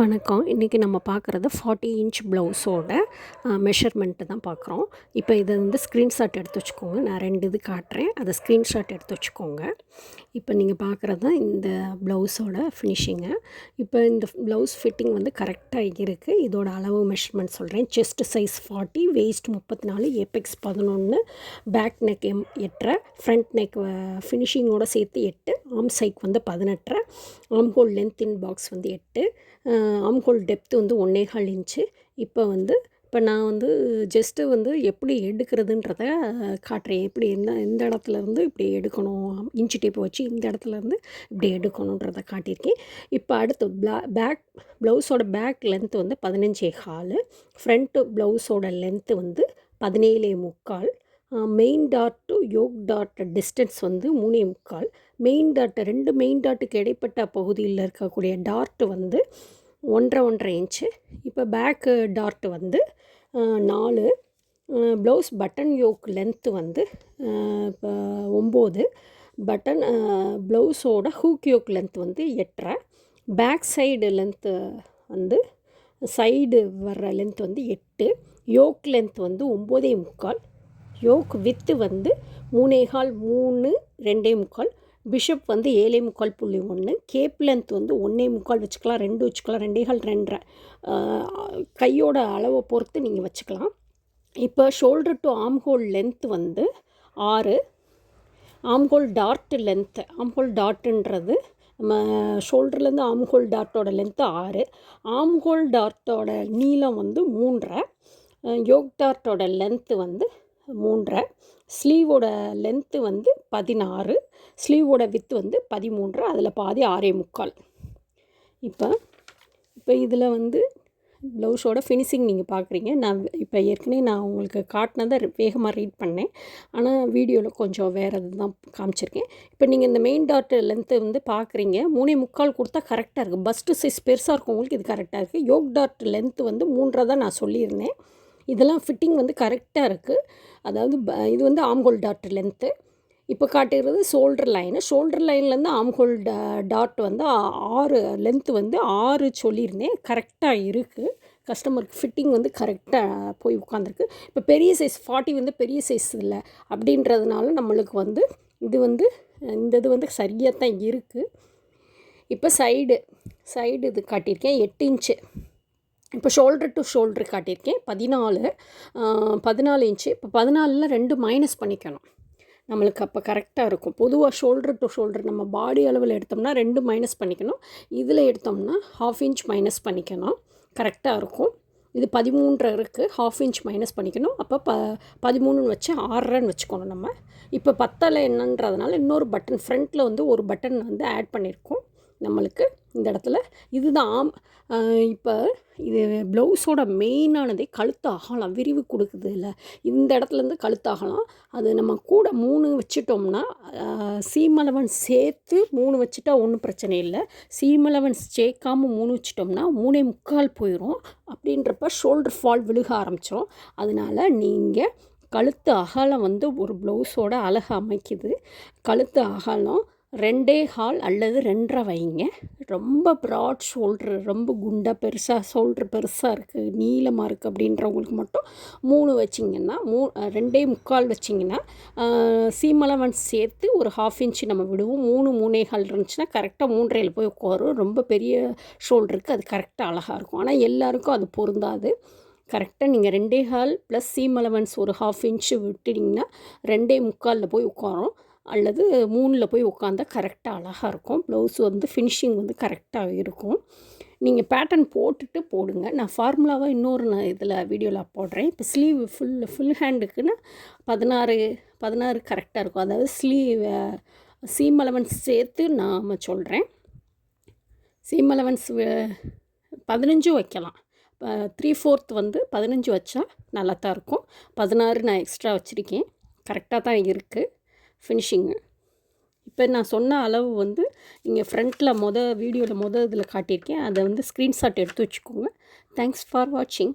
வணக்கம். இன்றைக்கி நம்ம பார்க்குறது ஃபார்ட்டி இன்ச் ப்ளவுஸோட மெஷர்மெண்ட்டு தான் பார்க்குறோம். இப்போ இதை வந்து ஸ்க்ரீன்ஷாட் எடுத்து வச்சுக்கோங்க. நான் ரெண்டு இது காட்டுறேன். அதை ஸ்க்ரீன்ஷாட் எடுத்து வச்சுக்கோங்க. இப்போ நீங்கள் பார்க்குறது தான் இந்த ப்ளவுஸோட ஃபினிஷிங்கு இப்போ இந்த ப்ளவுஸ் ஃபிட்டிங் வந்து கரெக்டாக இருக்குது இதோட அளவு மெஷர்மெண்ட் சொல்கிறேன் செஸ்ட் சைஸ் ஃபார்ட்டி வெயிஸ்ட் முப்பத்தி நாலு ஏபெக்ஸ் பதினொன்று பேக் நெக் எம் எட்டரை ஃப்ரண்ட் நெக் ஃபினிஷிங்கோடு சேர்த்து எட்டு ஆம் சைக் வந்து பதினெட்டரை ஆம் ஹோல் லென்த் இன் பாக்ஸ் வந்து எட்டு ஆம்ஹோல் டெப்த் டெப்த்து வந்து ஒன்னேகால் இன்ச்சு. இப்போ வந்து இப்போ நான் வந்து ஜஸ்ட்டு வந்து எப்படி எடுக்கிறதுன்றத காட்டுறேன். எப்படி என்ன இந்த இடத்துல இருந்து இப்படி எடுக்கணும் இன்ச்சு டேப் வச்சு இந்த இடத்துல இருந்து இப்படி எடுக்கணுன்றத காட்டியிருக்கேன். இப்போ அடுத்து ப்ளா பேக் ப்ளவுஸோட பேக் லென்த் வந்து பதினஞ்சே கால். ஃப்ரண்ட்டு ப்ளவுஸோட லென்த்து வந்து பதினேழே முக்கால். Main dot to yoke dot distance வந்து மூணே முக்கால். மெயின் டாட் ரெண்டு மெயின் டாட்டுக்கு இடைப்பட்ட பகுதியில் இருக்கக்கூடிய டார்ட் வந்து ஒன்றரை ஒன்றரை இன்ச்சு இப்போ பேக்கு டார்ட் வந்து நாலு. ப்ளவுஸ் பட்டன் யோக் லென்த்து வந்து இப்போ ஒம்பது. பட்டன் ப்ளவுஸோட ஹூக் யோக் லென்த் வந்து எட்டரை. பேக் சைடு லென்த்து வந்து சைடு வர்ற லென்த் வந்து எட்டு. யோக் லென்த் வந்து ஒம்போதே முக்கால். யோக் வித்து வந்து மூணேகால் மூணு ரெண்டே முக்கால். பிஷப் வந்து ஏழே முக்கால் புள்ளி ஒன்று கேப் லென்த் வந்து ஒன்றே முக்கால் வச்சுக்கலாம் ரெண்டு வச்சுக்கலாம் ரெண்டே கால் ரெண்டரை. கையோட அளவை பொறுத்து நீங்கள் வச்சுக்கலாம். இப்போ ஷோல்டர் டு ஆம்ஹோல் லென்த் வந்து ஆறு ஆம்ஹோல் டார்ட் லென்த்து ஆம்ஹோல் டாட்டுன்றது நம்ம ஷோல்டர்லேருந்து ஆம்ஹோல் டாட்டோட லென்த்து ஆறு ஆம்ஹோல் டாட்டோட நீளம் வந்து மூன்றரை யோக் டார்ட்டோட லென்த்து வந்து மூன்றரை. ஸ்லீவோட லென்த்து வந்து பதினாறு. ஸ்லீவோட வித்து வந்து பதிமூன்று அதில் பாதி ஆறே முக்கால். இப்போ இப்போ இதில் வந்து ப்ளவுஸோட ஃபினிஷிங் நீங்கள் பார்க்குறீங்க நான் இப்போ ஏற்கனவே நான் உங்களுக்கு காட்டினதை வேகமாக ரீட் பண்ணேன். ஆனால் வீடியோவில் கொஞ்சம் வேறு இதுதான் காமிச்சிருக்கேன். இப்போ நீங்கள் இந்த மெயின் டாட் லென்த்து வந்து பார்க்குறீங்க மூணே முக்கால் கொடுத்தா கரெக்டாக இருக்குது பஸ்ட்டு சைஸ் பெருசாக இருக்கும் உங்களுக்கு இது கரெக்டாக இருக்குது யோக் டாட் லென்த்து வந்து மூன்றரை தான் நான் சொல்லியிருந்தேன். இதெல்லாம் ஃபிட்டிங் வந்து கரெக்டாக இருக்குது அதாவது இது வந்து ஆம்கோல் டாட் லென்த்து இப்போ காட்டுகிறது ஷோல்டர் லைனு ஷோல்டர் லைன்லேருந்து ஆம்ஹோல் டா டாட் வந்து ஆறு லென்த்து வந்து ஆறு சொல்லியிருந்தேன். கரெக்டாக இருக்குது கஸ்டமருக்கு ஃபிட்டிங் வந்து கரெக்டாக போய் உட்காந்துருக்கு இப்போ பெரிய சைஸ் ஃபார்ட்டி வந்து பெரிய சைஸ் இல்லை. அப்படின்றதுனால நம்மளுக்கு வந்து இது வந்து இந்த இது வந்து சரியாக தான் இருக்குது இப்போ சைடு சைடு இது காட்டியிருக்கேன். எட்டு இன்ச்சு இப்போ ஷோல்டர் டு ஷோல்டர் காட்டியிருக்கேன். பதினாலு பதினாலு இன்ச்சு. இப்போ பதினாலில் ரெண்டு மைனஸ் பண்ணிக்கணும். நம்மளுக்கு அப்போ கரெக்டாக இருக்கும். பொதுவாக ஷோல்டர் டு ஷோல்டர் நம்ம பாடி அளவில் எடுத்தோம்னா ரெண்டு மைனஸ் பண்ணிக்கணும். இதில் எடுத்தோம்னா ஹாஃப் இன்ச் மைனஸ் பண்ணிக்கணும். கரெக்டாக இருக்கும். இது பதிமூன்றரை இருக்குது ஹாஃப் இன்ச் மைனஸ் பண்ணிக்கணும். அப்போ ப பதிமூணுன்னு வச்சு ஆறரைன்னு வச்சுக்கணும் நம்ம. இப்போ பத்தலை என்னன்றதுனால இன்னொரு பட்டன் ஃப்ரண்ட்டில் வந்து ஒரு பட்டன் வந்து ஆட் பண்ணியிருக்கோம். நம்மளுக்கு இந்த இடத்துல. இதுதான் ஆம் இப்போ இது ப்ளவுஸோட மெயினானதே கழுத்து அகலம் விரிவு கொடுக்குது இல்லை. இந்த இடத்துலேருந்து கழுத்து அகலம் அது நம்ம கூட மூணு வச்சுட்டோம்னா சீமலவன் சேர்த்து மூணு வச்சுட்டா ஒன்றும் பிரச்சனை இல்லை. சீமலவன் சேர்க்காமல் மூணு வச்சுட்டோம்னா மூணே முக்கால் போயிடும் அப்படின்றப்ப ஷோல்டர் ஃபால் விழுக ஆரம்பிச்சிடும் அதனால் நீங்கள் கழுத்து அகலம் வந்து ஒரு ப்ளவுஸோட அழகு அமைக்குது. கழுத்து அகலம் ரெண்டே ஹால் அல்லது ரெண்டரை வைங்க. ரொம்ப ப்ராட் ஷோல்ட்ரு ரொம்ப குண்டாக பெருசாக ஷோல்ட்ரு பெருசாக இருக்குது நீளமாக இருக்குது அப்படின்றவங்களுக்கு மட்டும் மூணு வச்சிங்கன்னா மூ ரெண்டே முக்கால் வச்சிங்கன்னா சீமலவன் சேர்த்து ஒரு ஹாஃப் இன்ச்சு நம்ம விடுவோம். மூணு மூணே ஹால் இருந்துச்சுன்னா கரெக்டாக மூன்றையில் போய் உட்காரும். ரொம்ப பெரிய ஷோல்டருக்கு அது கரெக்டாக அழகாக இருக்கும். ஆனால் எல்லாருக்கும் அது பொருந்தாது. கரெக்டாக நீங்கள் ரெண்டே ஹால் ப்ளஸ் சீம் அலவன்ஸ் ஒரு ஹாஃப் இன்ச்சு விட்டுட்டிங்கன்னா ரெண்டே முக்காலில் போய் உட்காரும். அல்லது மூணில் போய் உட்காந்தா கரெக்டாக அழகாக இருக்கும். ப்ளவுஸ் வந்து ஃபினிஷிங் வந்து கரெக்டாக இருக்கும். நீங்கள் பேட்டர்ன் போட்டுட்டு போடுங்க. நான் ஃபார்முலாவாக இன்னொரு நான் இதில் வீடியோவில் போடுறேன். இப்போ ஸ்லீவ் ஃபுல் ஃபுல் ஹேண்டுக்குன்னா பதினாறு பதினாறு கரெக்டாக இருக்கும். அதாவது ஸ்லீவ் சீம் அலவன்ஸ் சேர்த்து நாம் சொல்கிறேன் சீம் அலவன்ஸ் பதினஞ்சும் வைக்கலாம். த்ரீ ஃபோர்த் வந்து பதினஞ்சு வச்சா நல்லா தான் இருக்கும். பதினாறு நான் எக்ஸ்ட்ரா வச்சுருக்கேன். கரெக்டாக தான் இருக்குது ஃபினிஷிங்கு இப்போ நான் சொன்ன அளவு வந்து இங்கே ஃப்ரண்ட்டில் மொதல் வீடியோவில் மொதல் இதில் காட்டியிருக்கேன். அதை வந்து ஸ்க்ரீன்ஷாட் எடுத்து வச்சுக்கோங்க. தேங்க்ஸ் ஃபார் வாட்சிங்